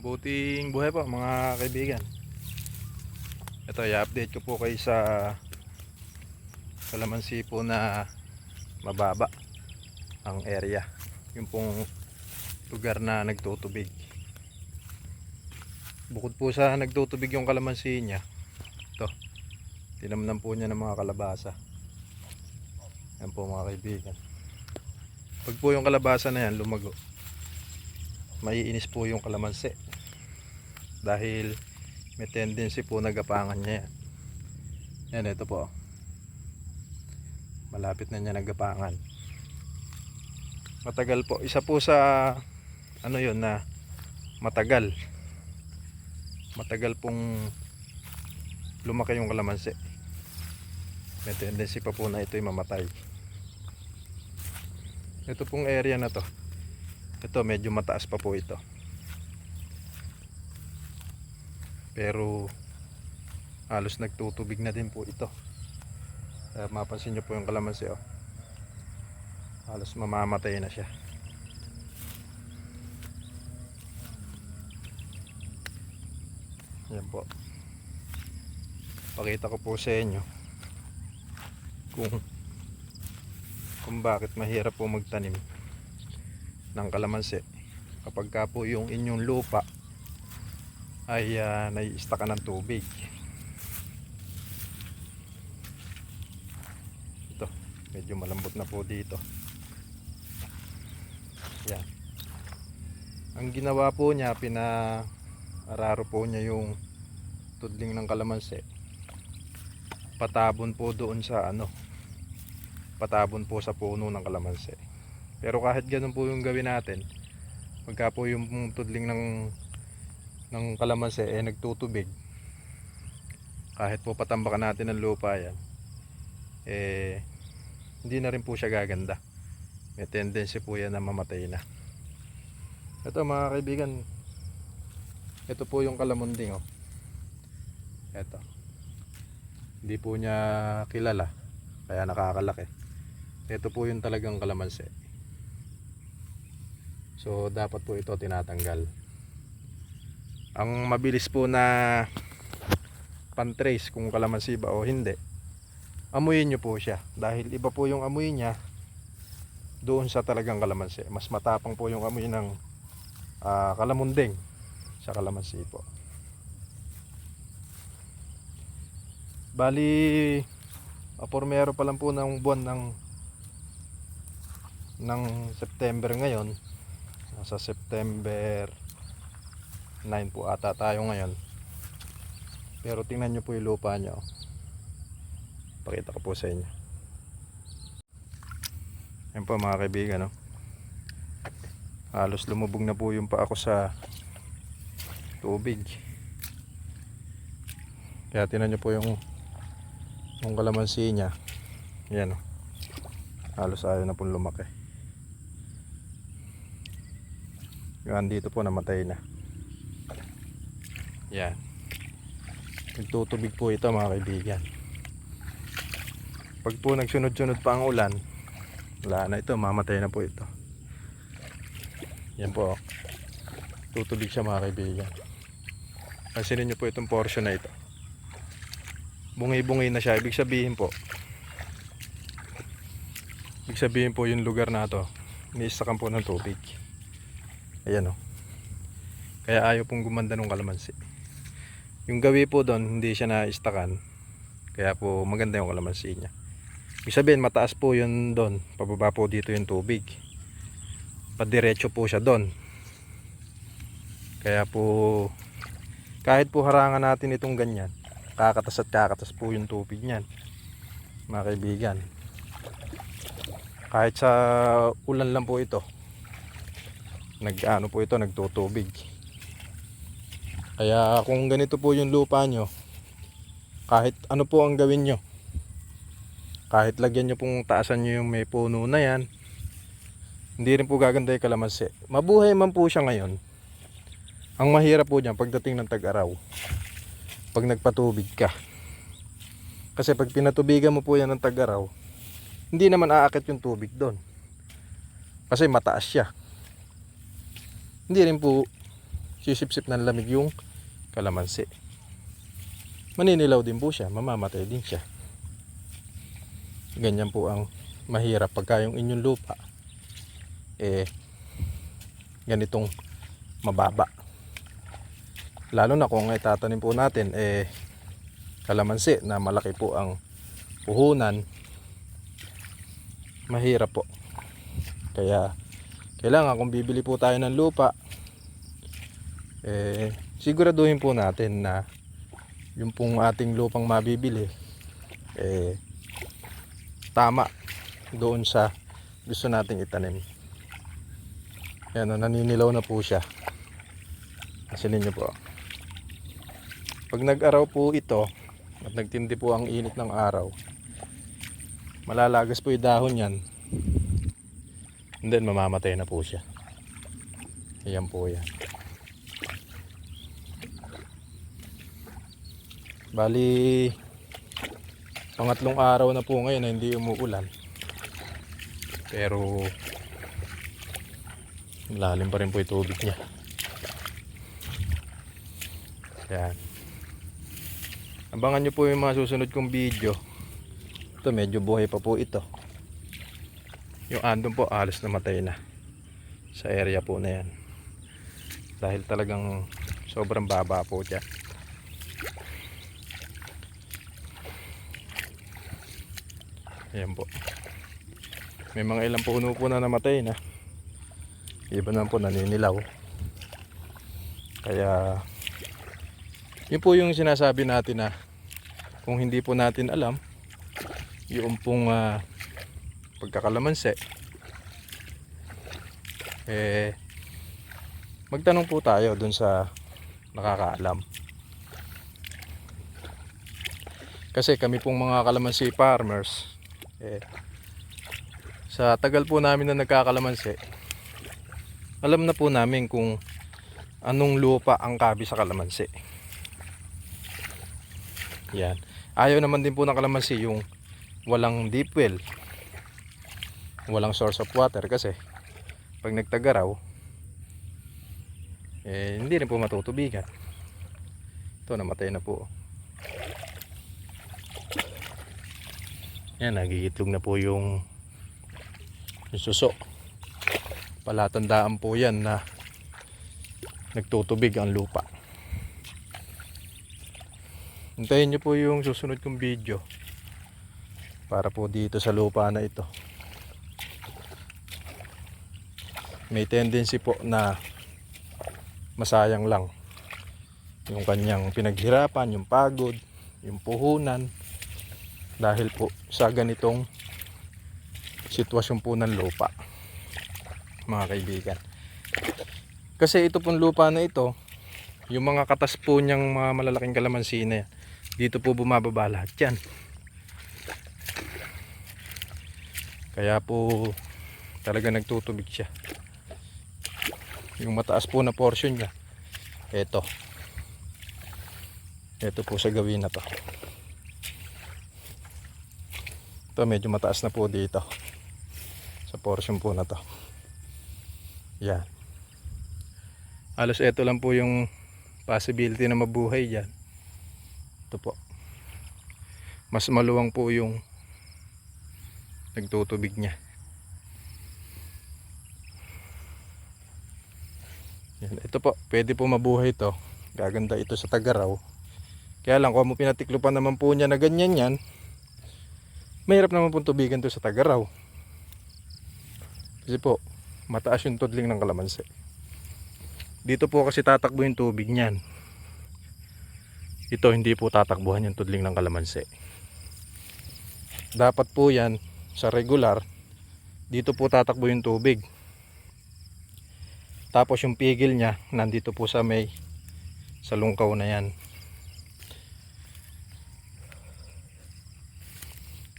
Mabuting buhay po mga kaibigan. Ito, i-update ko po kayo sa kalamansi po na mababa ang area. Yung pong lugar na nagtutubig. Bukod po sa nagtutubig yung kalamansi niya, ito, tinamnan po niya ng mga kalabasa. Yan po mga kaibigan. Pag po yung kalabasa na yan lumago, maiinis po yung kalamansi. Dahil may tendency po nagapangan niya yan. Yan ito po. Malapit na niya nagapangan. Matagal po. Isa po sa ano yun na matagal. Matagal pong lumaki yung kalamansi. May tendency pa po na ito'y mamatay. Ito pong area na to ito medyo mataas pa po ito. Pero halos nagtutubig na din po ito. Kaya mapansin nyo po yung kalamansi oh. Halos mamamatay na siya. Yan po. Pakita ko po sa inyo kung kung bakit mahirap po magtanim ng kalamansi. Kapag ka po yung inyong lupa ay uh, nai-stack ng tubig. Ito medyo malambot na po dito. Yan. Ang ginawa po niya pina araro po niya yung tudling ng kalamansi. Patabon po doon sa ano patabon po sa puno ng kalamansi pero kahit ganun po yung gawin natin, pagka po yung tudling ng ng kalamansi eh nagtutubig, kahit po patambakan natin ng lupa yan, eh hindi na rin po siya gaganda. May tendency po yan na mamatay na. Ito mga kaibigan, ito po yung kalamunding oh. Ito. Hindi po niya kilala, kaya nakakalaki. Ito po yung talagang kalamansi. So dapat po ito tinatanggal. Ang mabilis po na pantrace kung kalamansi ba o hindi. Amuyin nyo po siya dahil iba po yung amoy niya doon sa talagang kalamansi. Mas matapang po yung amoy ng ah, kalamunding sa kalamansi po. Bali apormero pa lang po ng buwan ng ng September ngayon Nasa September 9 po ata tayo ngayon. Pero tingnan nyo po yung lupa nyo. Pakita ko po sa inyo. Yan po mga kaibigan. No? Halos lumubog na po yung pa ako sa tubig. Kaya tingnan nyo po yung yung kalamansi niya. Yan. Oh. Halos ayaw na pong lumaki. Yung dito po namatay na. Yan. Nagtutubig po ito mga kaibigan. Pag po nagsunod-sunod pa ang ulan, wala na ito, mamatay na po ito. Yan po. Tutubig siya mga kaibigan. Pansinin nyo po itong portion na ito. Bungi-bungi na siya. Ibig sabihin po, ibig sabihin po yung lugar na to, iniistakan po ng tubig. Ayan o. Kaya ayaw pong gumanda ng kalamansi. Yung gawi po doon, hindi siya na-istakan. Kaya po maganda yung kalamansi niya. Ibig sabihin, mataas po yun doon. Pababa po dito yung tubig. Padiretso po siya doon. Kaya po, kahit po harangan natin itong ganyan, kakatas at kakatas po yung tubig niyan. Mga kaibigan. Kahit sa ulan lang po ito, nag ano po ito nagtutubig. Kaya kung ganito po yung lupa nyo kahit ano po ang gawin nyo kahit lagyan nyo pong taasan nyo yung may puno na yan hindi rin po gaganda yung kalamansi. Mabuhay man po siya ngayon. Ang mahirap po dyan pagdating ng tag-araw pag nagpatubig ka. Kasi pag pinatubigan mo po yan ng tag-araw hindi naman aakit yung tubig doon. Kasi mataas siya hindi rin po sisipsip ng lamig yung kalamansi. Maninilaw din po siya, mamamatay din siya. Ganyan po ang mahirap pagka yung inyong lupa eh ganitong mababa. Lalo na kung itatanim po natin eh kalamansi na malaki po ang puhunan mahirap po. Kaya kailangan kung bibili po tayo ng lupa eh siguraduhin po natin na yung pong ating lupang mabibili eh tama doon sa gusto nating itanim. Ayan o, naninilaw na po siya. Asilin niyo po. Pag nag-araw po ito at nagtindi po ang init ng araw, malalagas po yung dahon yan. And then mamamatay na po siya. Ayan po yan. Bali, pangatlong araw na po ngayon na hindi umuulan. Pero, lalim pa rin po yung tubig niya. Yan. Abangan nyo po yung mga susunod kong video. Ito, medyo buhay pa po ito. Yung andon po, alas namatay na. Sa area po na yan. Dahil talagang sobrang baba po dyan. Ayan po. May mga ilang puno po na namatay na. Iba naman po naninilaw. Kaya yun po yung sinasabi natin na kung hindi po natin alam yung pong ah, pagkakalamansi eh magtanong po tayo dun sa nakakaalam. Kasi kami pong mga kalamansi farmers eh, sa tagal po namin na nagkakalamansi, alam na po namin kung anong lupa ang kabi sa kalamansi. Yan. Ayaw naman din po ng kalamansi yung walang deep well. Walang source of water kasi pag nagtagaraw, eh, hindi rin po matutubigan. Ito, namatay na po. Yan, nagigitlog na po yung, yung suso. Palatandaan po yan na nagtutubig ang lupa. Hintayin nyo po yung susunod kong video para po dito sa lupa na ito. May tendency po na masayang lang yung kanyang pinaghirapan, yung pagod, yung puhunan dahil po sa ganitong sitwasyon po ng lupa mga kaibigan. Kasi ito pong lupa na ito yung mga katas po niyang mga malalaking kalamansi na dito po bumababa lahat yan. Kaya po talaga nagtutubig siya. Yung mataas po na portion niya ito ito po sa gawin na to ito medyo mataas na po dito. Sa portion po na to. Yan. Halos ito lang po yung possibility na mabuhay dyan. Ito po. Mas maluwang po yung nagtutubig niya. Yan, ito po pwede po mabuhay to. Gaganda ito sa tagaraw. Kaya lang kung mo pinatiklupan naman po niya na ganyan yan mahirap naman pong tubigan to sa tagaraw. Kasi po mataas yung tudling ng kalamansi. Dito po kasi tatakbo yung tubig niyan. Ito hindi po tatakbuhan yung tudling ng kalamansi. Dapat po yan sa regular dito po tatakbo yung tubig. Tapos yung pigil niya nandito po sa may sa lungkaw na yan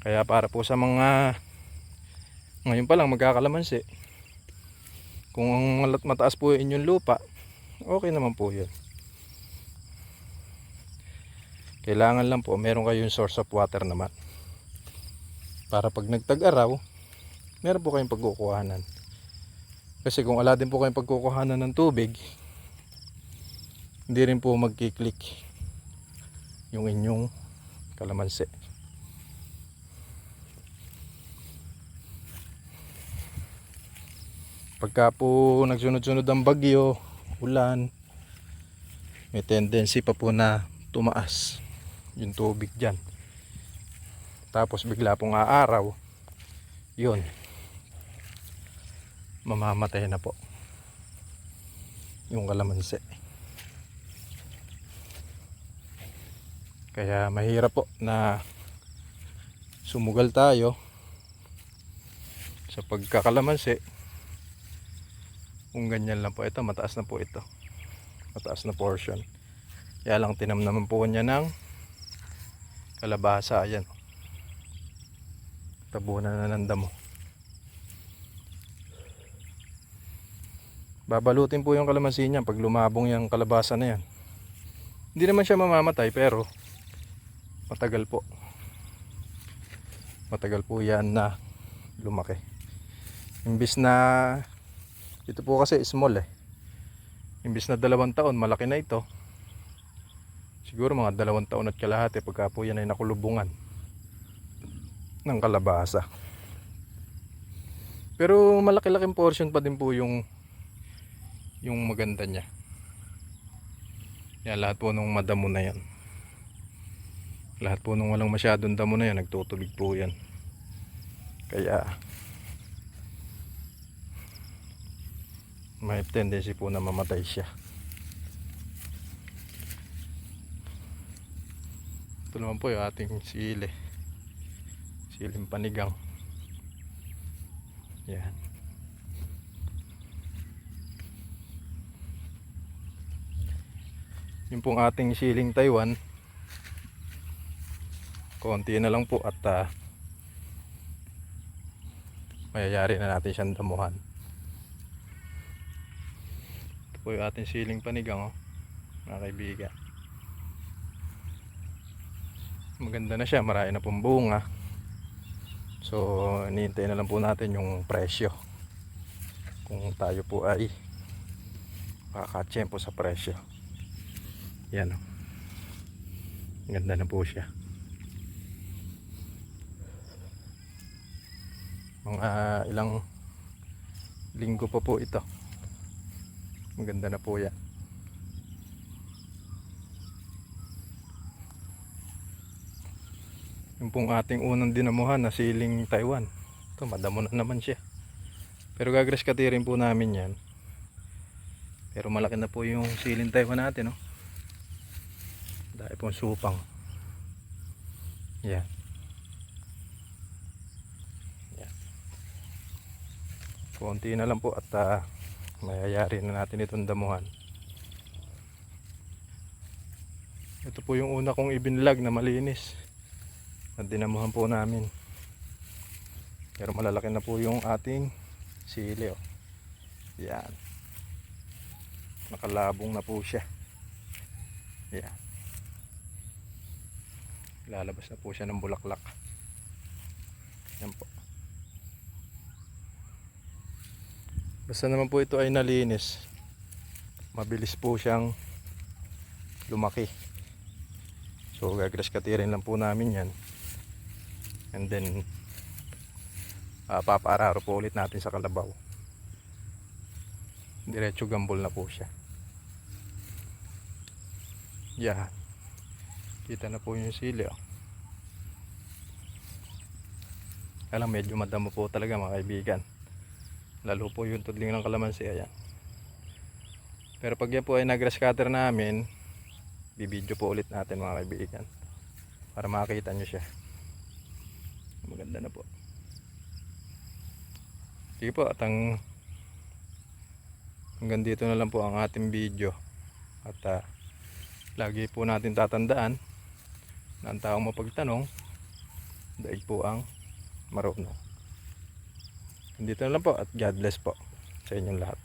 kaya para po sa mga ngayon pa lang magkakalamansi kung mataas po yung inyong lupa okay naman po yun. Kailangan lang po meron kayong source of water naman. Para pag nagtag-araw meron po kayong pagkukuhanan. Kasi kung wala din po kayong pagkukuhanan ng tubig hindi rin po magkiklik yung inyong kalamansi. Pagka po nagsunod-sunod ang bagyo, ulan, may tendency pa po na tumaas yung tubig dyan. Tapos bigla pong aaraw, yun, mamamatay na po yung kalamansi. Kaya mahirap po na sumugal tayo sa pagkakalamansi kung ganyan lang po. Ito mataas na po ito. Mataas na portion. Kaya lang tinamnaman po niya ng kalabasa. Ayan. Tabunan na ng damo. Babalutin po yung kalamansi niya pag lumabong yung kalabasa na yan. Hindi naman siya mamamatay pero matagal po. Matagal po yan na lumaki. Imbis na ito po kasi small eh. Imbis na dalawang taon malaki na ito. Siguro mga dalawang taon at kalahati pagka po yan ay nakulubungan ng kalabasa. Pero malaki-laking portion pa din po yung yung maganda niya. Yan lahat po nung madamo na yan. Lahat po nung walang masyadong damo na yan nagtutubig po yan. Kaya may tendency po na mamatay siya. Ito naman po yung ating sili. Siling panigang. Yan. Yung pong ating siling Taiwan konti na lang po at ah, mayayari na natin siyang damuhan po yung ating siling panigang oh, mga kaibigan. Maganda na siya marami na pong bunga. So hinihintay na lang po natin yung presyo. Kung tayo po ay makakatsyempo sa presyo. Yan oh. ganda na po siya. Mga ilang linggo pa po ito maganda na po yan. Yung pong ating unang dinamuhan na siling Taiwan. Ito madamo na naman siya. Pero gagres katirin po namin yan. Pero malaki na po yung siling Taiwan natin no? dahil pong supang. Yan. Konti na lang po at ah, mayayari na natin itong damuhan. Ito po yung una kong ibinlag na malinis na dinamuhan po namin. Pero malalaki na po yung ating sili oh. yan. Nakalabong na po siya. Yan. Lalabas na po siya ng bulaklak. Yan po Basta naman po ito ay nalinis. Mabilis po siyang lumaki. So gagras katirin lang po namin yan. And then uh, papaararo po ulit natin sa kalabaw. Diretso gambol na po siya. Yan. Kita na po yung sili. Oh. Alam medyo madamo po talaga mga kaibigan lalo po yung tudling ng kalamansi ayan. Pero pag yan po ay nag-grass cutter namin bibidyo po ulit natin mga kaibigan para makita nyo siya. Maganda na po. Sige po at ang hanggang dito na lang po ang ating video. At ah, lagi po natin tatandaan na ang taong mapagtanong daig po ang marunong dito na lang po at God bless po sa inyong lahat